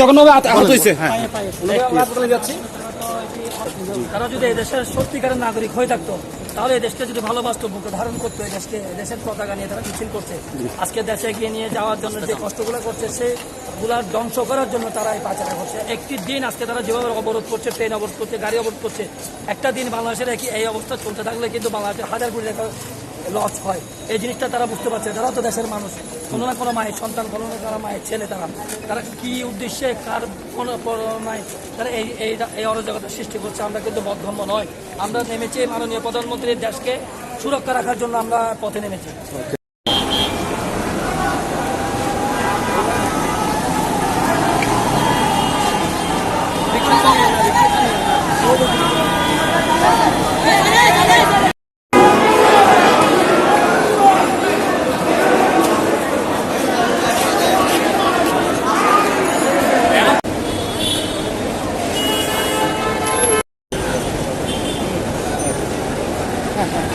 জঘন্যভাবে আহত আহত হয়েছে হ্যাঁ আমরা হাসপাতালে যাচ্ছি। তারা যদি এই দেশের সত্যিকারের নাগরিক হয়ে থাকতো তাহলে দেশকে যদি ভালোবাসতো বুকে ধারণ করতো দেশকে দেশের পতাকা নিয়ে তারা মিছিল করছে। আজকে দেশে এগিয়ে নিয়ে যাওয়ার জন্য যে কষ্টগুলো করছে সেগুলার ধ্বংস করার জন্য তারা এই পাচারা করছে। একটি দিন আজকে তারা যেভাবে অবরোধ করছে ট্রেন অবরোধ করছে গাড়ি অবরোধ করছে একটা দিন বাংলাদেশের এই অবস্থা চলতে থাকলে কিন্তু বাংলাদেশের হাজার কোটি টাকা লস হয়। এই জিনিসটা তারা বুঝতে পারছে। তারা তো দেশের মানুষ। কোনো না কোনো মায়ের সন্তান, কোনো না কোনো মায়ের ছেলে তারা। তারা কি উদ্দেশ্যে, কার কোনো নাই তারা এই এই এই অরাজকতা সৃষ্টি করছে? আমরা কিন্তু বদ্ধম্য নয়। আমরা নেমেছি মাননীয় প্রধানমন্ত্রীর দেশকে সুরক্ষা রাখার জন্য আমরা পথে নেমেছি। Yeah.